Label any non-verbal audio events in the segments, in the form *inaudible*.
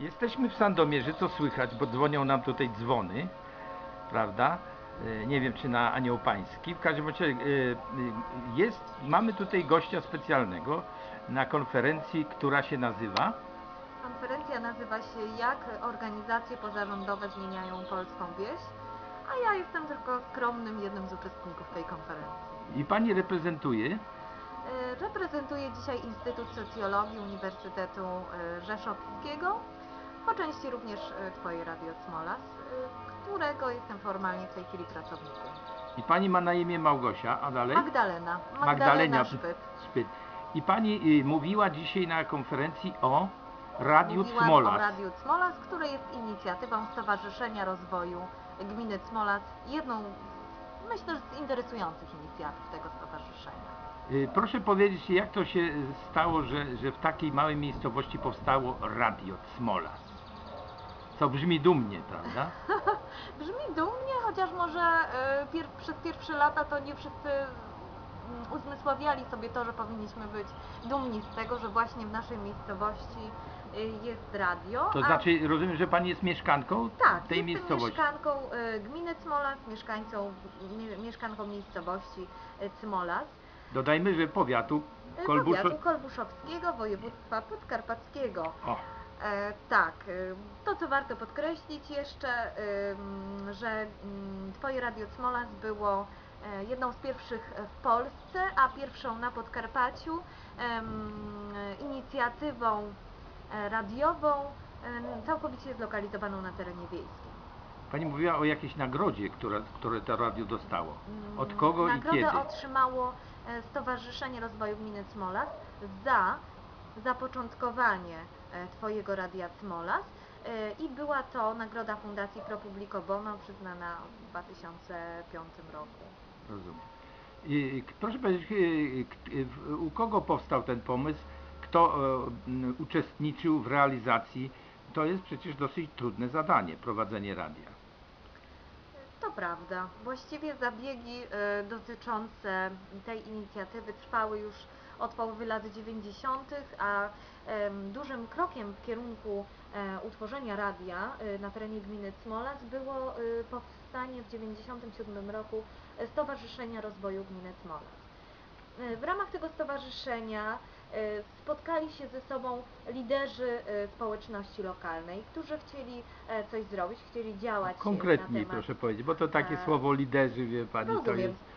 Jesteśmy w Sandomierzu, co słychać, bo dzwonią nam tutaj dzwony, prawda? E, Nie wiem, czy na Anioł Pański. W każdym razie e, e, jest, mamy tutaj gościa specjalnego na konferencji, która się nazywa Konferencja nazywa się Jak organizacje pozarządowe zmieniają polską wieś, a ja jestem tylko skromnym jednym z uczestników tej konferencji. i pani reprezentuje. Reprezentuję dzisiaj Instytut Socjologii Uniwersytetu Rzeszowskiego, po części również e, Twoje Radio Smolas, e, którego jestem formalnie w tej chwili pracownikiem. I pani ma na imię Małgosia, a dalej? Magdalena, Magdalena Szpyt. Szpyt. I pani y, mówiła dzisiaj na konferencji o Radiu Mówiłam Cmolas. o Radiu Cmolas, które jest inicjatywą Stowarzyszenia Rozwoju Gminy Cmolas, jedną myślę, z interesujących inicjatyw tego stowarzyszenia. Y, Proszę powiedzieć, jak to się stało, że, że w takiej małej miejscowości powstało Radio Smolas? Co brzmi dumnie, prawda? *laughs* Brzmi dumnie, chociaż może e, pier przez pierwsze lata to nie wszyscy mm, uzmysławiali sobie to, że powinniśmy być dumni z tego, że właśnie w naszej miejscowości e, jest radio. To a- znaczy, rozumiem, że pani jest mieszkanką Tak, tej jestem miejscowości. mieszkanką e, gminy Cmolas, mieszkańcą, mie, mieszkanką miejscowości Cmolas, Dodajmy, że powiatu e, Kolbuszo... powiatu kolbuszowskiego, województwa podkarpackiego. O, tak, e, to co warto podkreślić jeszcze, że ym, Twoje Radio Cmolas było e, jedną z pierwszych w Polsce, a pierwszą na Podkarpaciu inicjatywą e, radiową całkowicie zlokalizowaną na terenie wiejskim. pani mówiła o jakiejś nagrodzie, która, które to radio dostało. Od Mm, kogo i Nagrodę kiedy? otrzymało e, Stowarzyszenie Rozwoju Gminy Cmolas za zapoczątkowanie e, Twojego Radia Cmolas e, i była to nagroda Fundacji Pro Publico Bono przyznana w 2005 roku. Rozumiem. I, proszę powiedzieć, w- u kogo powstał ten pomysł? Kto e, uczestniczył w realizacji? To jest przecież dosyć trudne zadanie, prowadzenie radia. To prawda. Właściwie zabiegi e, dotyczące tej inicjatywy trwały już od połowy lat 90., a dużym krokiem w kierunku e, utworzenia radia e, na terenie gminy Cmolas było e, powstanie w 97 roku Stowarzyszenia Rozwoju Gminy Cmolas. W ramach tego stowarzyszenia spotkali się ze sobą liderzy społeczności lokalnej, którzy chcieli coś zrobić, chcieli działać e, Konkretniej na temat proszę powiedzieć, bo to takie słowo liderzy, wie pani, to Rozumiem. jest...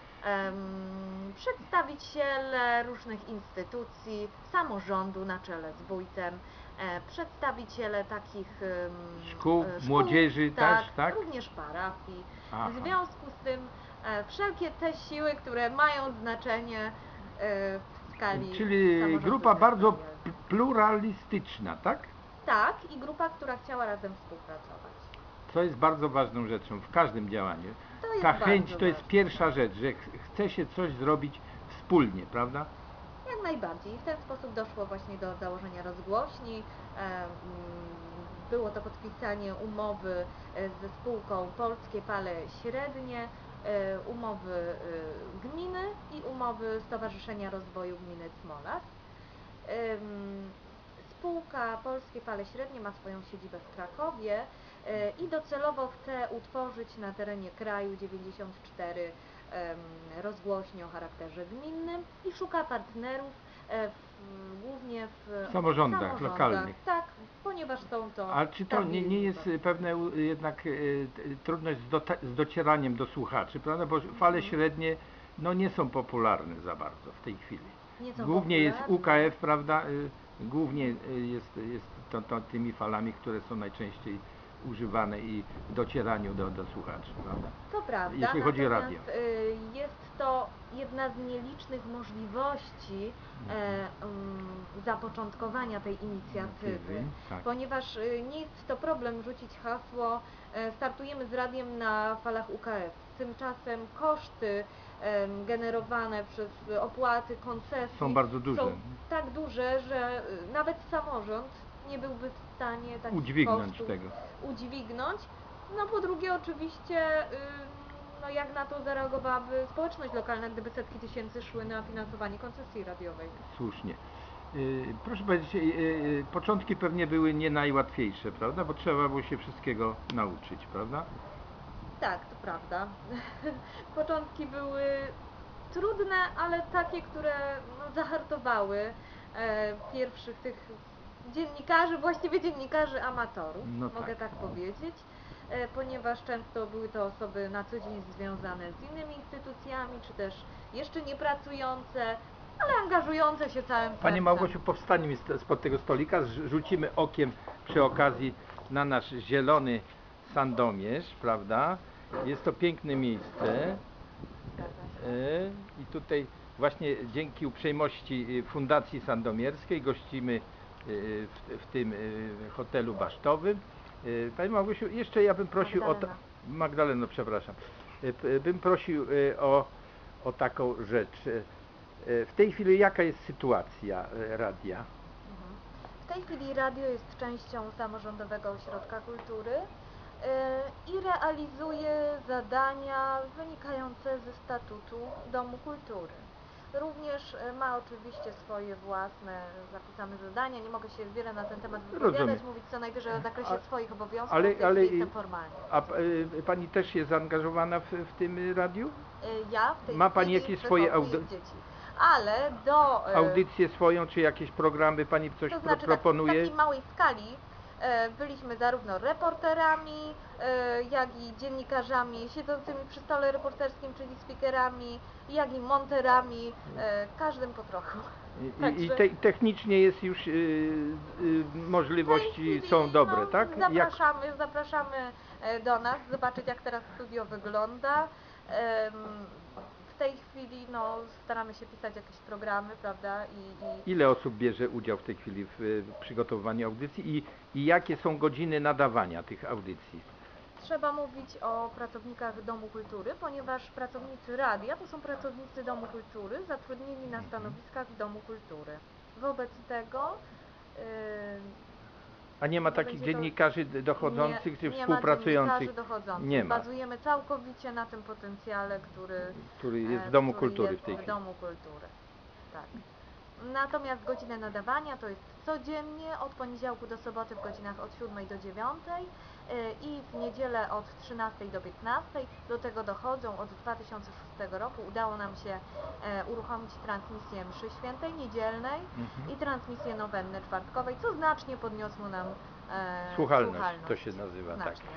Przedstawiciele różnych instytucji, samorządu na czele z wójtem, e, przedstawiciele takich Szkół, e, młodzieży tak, też, tak? również parafii. Aha. W związku z tym e, wszelkie te siły, które mają znaczenie w skali Czyli grupa bardzo pluralistyczna, tak? Tak, i grupa, która chciała razem współpracować. Co jest bardzo ważną rzeczą w każdym działaniu. To jest Ta bardzo chęć to jest ważne. pierwsza rzecz, że ch- chce się coś zrobić wspólnie, prawda? Jak najbardziej. I w ten sposób doszło właśnie do założenia rozgłośni. E, mm, Było to podpisanie umowy e, ze spółką Polskie Pale Średnie, e, umowy e, gminy i umowy Stowarzyszenia Rozwoju Gminy Cmolas. Em, Spółka Polskie Pale Średnie ma swoją siedzibę w Krakowie i docelowo chce utworzyć na terenie kraju 94 em, rozgłośnie o charakterze gminnym i szuka partnerów e, w, głównie w Samorządach lokalnych. Tak, ponieważ są to. A czy to nie, nie jest pewne u- jednak y, trudność z, dota- z docieraniem do słuchaczy, prawda? Bo fale Mhm. średnie no, nie są popularne za bardzo w tej chwili. Głównie jest popularne. UKF, prawda? y, Głównie y, jest, jest to, to tymi falami, które są najczęściej używane i w docieraniu do, do słuchaczy, prawda? To prawda. jeśli chodzi o natomiast, radio. y, Jest to jedna z nielicznych możliwości e, mm, zapoczątkowania tej inicjatywy. Tak. Ponieważ y, nie jest to problem rzucić hasło e, startujemy z radiem na falach UKF. Tymczasem koszty em, generowane przez opłaty, koncesji Są bardzo duże. są tak duże, że y, nawet samorząd nie byłby w stanie takich Udźwignąć kosztów tego. udźwignąć. No po drugie oczywiście y, no jak na to zareagowałaby społeczność lokalna, gdyby setki tysięcy szły na finansowanie koncesji radiowej. Słusznie. Y, Proszę powiedzieć, y, y, początki pewnie były nie najłatwiejsze, prawda? Bo trzeba było się wszystkiego nauczyć, prawda? Tak, to prawda. *laughs* Początki były trudne, ale takie, które no, zahartowały e, pierwszych tych dziennikarzy, właściwie dziennikarzy amatorów, No mogę tak. tak powiedzieć, e, ponieważ często były to osoby na co dzień związane z innymi instytucjami, czy też jeszcze nie pracujące, ale angażujące się całym sercem. Pani Małgosiu, st- spod tego stolika, rz- rzucimy okiem przy okazji na nasz zielony Sandomierz, prawda? Jest to piękne miejsce e, i tutaj właśnie dzięki uprzejmości y, Fundacji Sandomierskiej gościmy w, w tym y, hotelu basztowym. Y, Pani Małgosiu, jeszcze ja bym prosił o... Ta... Magdalena. Magdaleno, przepraszam. P- Bym prosił o, o taką rzecz. W tej chwili jaka jest sytuacja radia? Mhm. W tej chwili radio jest częścią samorządowego ośrodka kultury e, i realizuje zadania wynikające ze statutu Domu Kultury. Również e, ma oczywiście swoje własne zapisane zadania. Nie mogę się wiele na ten temat wypowiadać, Rozumiem. mówić co najwyżej o zakresie A- swoich obowiązków, ale- w tej ale chwili i- jestem formalnie. A p- y, Pani też jest zaangażowana w, w tym y, radiu? E, Ja w tej Ma pani chwili jakieś swoje wychowuję audy- dzieci. Ale do e, Audycję swoją, czy jakieś programy Pani coś to pro, znaczy tak, w proponuje? takiej małej skali e, byliśmy zarówno reporterami, e, jak i dziennikarzami siedzącymi przy stole reporterskim, czyli speakerami, jak i monterami, e, każdym po trochu. I, i te, technicznie jest już y, y, możliwości są dobre, no, tak? Jak, Zapraszamy, zapraszamy e, do nas, zobaczyć jak teraz studio wygląda. Chwili no, staramy się pisać jakieś programy, prawda? I, i ile osób bierze udział w tej chwili w, y, przygotowywaniu audycji i, i jakie są godziny nadawania tych audycji? Trzeba mówić o pracownikach Domu Kultury, ponieważ pracownicy radia to są pracownicy Domu Kultury zatrudnieni na Mhm. stanowiskach w Domu Kultury. Wobec tego yy, A nie ma Nie takich będzie to- dziennikarzy d- dochodzących nie, czy nie współpracujących, ma dziennikarzy dochodzących. Nie ma. Bazujemy całkowicie na tym potencjale, który, który jest e, w Domu który Kultury jest w tej w chwili? Domu Kultury. Tak. Natomiast godzinę nadawania to jest codziennie od poniedziałku do soboty w godzinach od 7 do 9 y, i w niedzielę od 13 do 15. Do tego dochodzą od 2006 roku. Udało nam się e, uruchomić transmisję mszy świętej niedzielnej Mhm. i transmisję nowenny czwartkowej, co znacznie podniosło nam e, Słuchalność, słuchalność. to się nazywa, tak. Znacznie.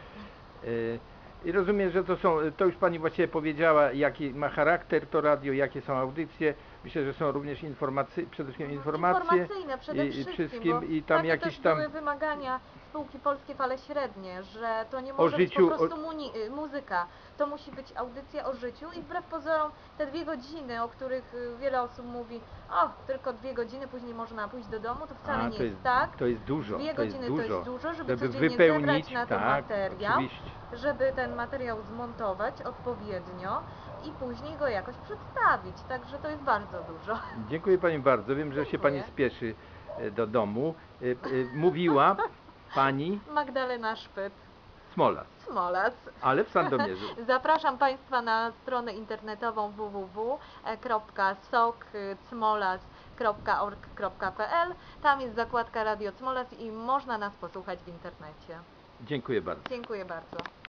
Y, I rozumiem, że to są, to już Pani właściwie powiedziała, jaki ma charakter to radio, jakie są audycje. Myślę, że są również informacy, przede wszystkim informacje. Informacyjne przede i- i wszystkim, i tam takie jakieś też tam- były wymagania spółki Polskie Fale Średnie, że to nie może życiu, być po prostu muni- y, muzyka, to musi być audycja o życiu i wbrew pozorom te dwie godziny, o których y, wiele osób mówi, o tylko dwie godziny, później można pójść do domu, to wcale A, nie to jest, tak. To jest dużo, Dwie to jest godziny to dużo. jest dużo, żeby, żeby codziennie wypełnić, zebrać na ten tak, materiał, oczywiście. żeby ten materiał zmontować odpowiednio i później go jakoś przedstawić, także to jest bardzo dużo. Dziękuję Pani bardzo. Wiem, że się Pani spieszy e, do domu. E, e, Mówiła Pani *laughs* Magdalena Szpyt, Smolas, Smolas. ale w *laughs* Sandomierzu. Zapraszam Państwa na stronę internetową www.sokcmolas.org.pl Tam jest zakładka Radio Cmolas i można nas posłuchać w internecie. Dziękuję bardzo. Dziękuję bardzo.